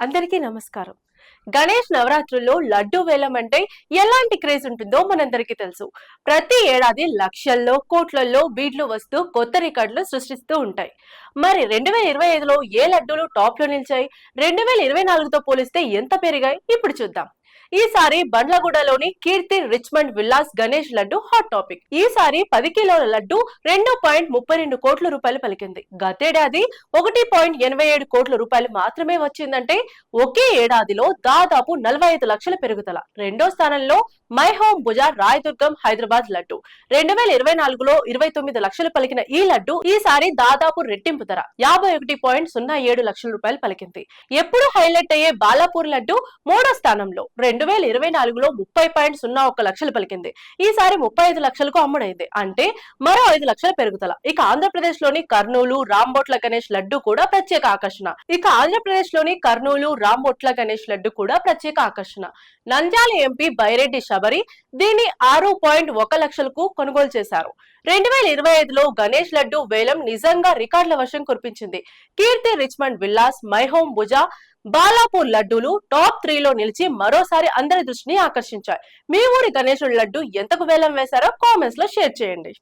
అందరికీ నమస్కారం. గణేష్ నవరాత్రుల్లో లడ్డు వేలం అంటే ఎలాంటి క్రేజ్ ఉంటుందో మనందరికీ తెలుసు. ప్రతి ఏడాది లక్షల్లో కోట్లల్లో బీడ్లు వస్తూ కొత్త రికార్డులు సృష్టిస్తూ ఉంటాయి. మరి రెండు వేల ఇరవై ఐదులో ఏ లడ్డూలు టాప్లో నిలిచాయి? రెండు వేల ఇరవై నాలుగుతో పోలిస్తే ఎంత పెరిగాయి? ఇప్పుడు చూద్దాం. ఈసారి బండ్లగూడలోని Keerthi Richmond villas Ganesh laddu hot topic. ఈసారి పది కిలోల లడ్డు రెండు పాయింట్ ముప్పై రెండు కోట్ల రూపాయలు పలికింది. గతేడాది ఒకటి పాయింట్ ఎనభై ఏడు కోట్ల రూపాయలు మాత్రమే వచ్చిందంటే ఒకే ఏడాదిలో దాదాపు నలభై ఐదు లక్షల పెరుగుదల. రెండో స్థానంలో మై హోమ్ బుజార్ రాయదుర్గం హైదరాబాద్ లడ్డు. రెండు వేల ఇరవై నాలుగులో ఇరవై తొమ్మిది లక్షలు పలికిన ఈ లడ్డు ఈసారి దాదాపు రెట్టింపు ధర యాభై ఒకటి పాయింట్ సున్నా ఏడు లక్షల రూపాయలు పలికింది. ఎప్పుడు హైలైట్ అయ్యే బాలాపూర్ లడ్డు మూడో స్థానంలో. రెండు వేల ఇరవై నాలుగులో ముప్పై పాయింట్ సున్నా ఒక్క లక్షలు పలికింది. ఈసారి ముప్పై ఐదు లక్షలకు అమ్ముడైంది. అంటే మరో ఐదు లక్షల పెరుగుదల ఇక ఆంధ్రప్రదేశ్లోని కర్నూలు రాంబోట్ల గణేష్ లడ్డు కూడా ప్రత్యేక ఆకర్షణ. ఇక ఆంధ్రప్రదేశ్లోని కర్నూలు రాంబోట్ల గణేష్ లడ్డు కూడా ప్రత్యేక ఆకర్షణ. నంద్యాల ఎంపీ బైరెడ్డి శబరి దీన్ని ఆరు పాయింట్ ఒక లక్షలకు కొనుగోలు చేశారు. రెండు వేల ఇరవై ఐదులో గణేష్ లడ్డు వేలం నిజంగా రికార్డుల వర్షం కురిపించింది. Keerthi Richmond villas my home Bhuja Balapur లడ్డూలు టాప్ త్రీలో నిలిచి మరోసారి అందరి దృష్టిని ఆకర్షించాయి. మీ ఊరి గణేశుడి లడ్డు ఎంతకు వేలం వేశారో కామెంట్స్లో షేర్ చేయండి.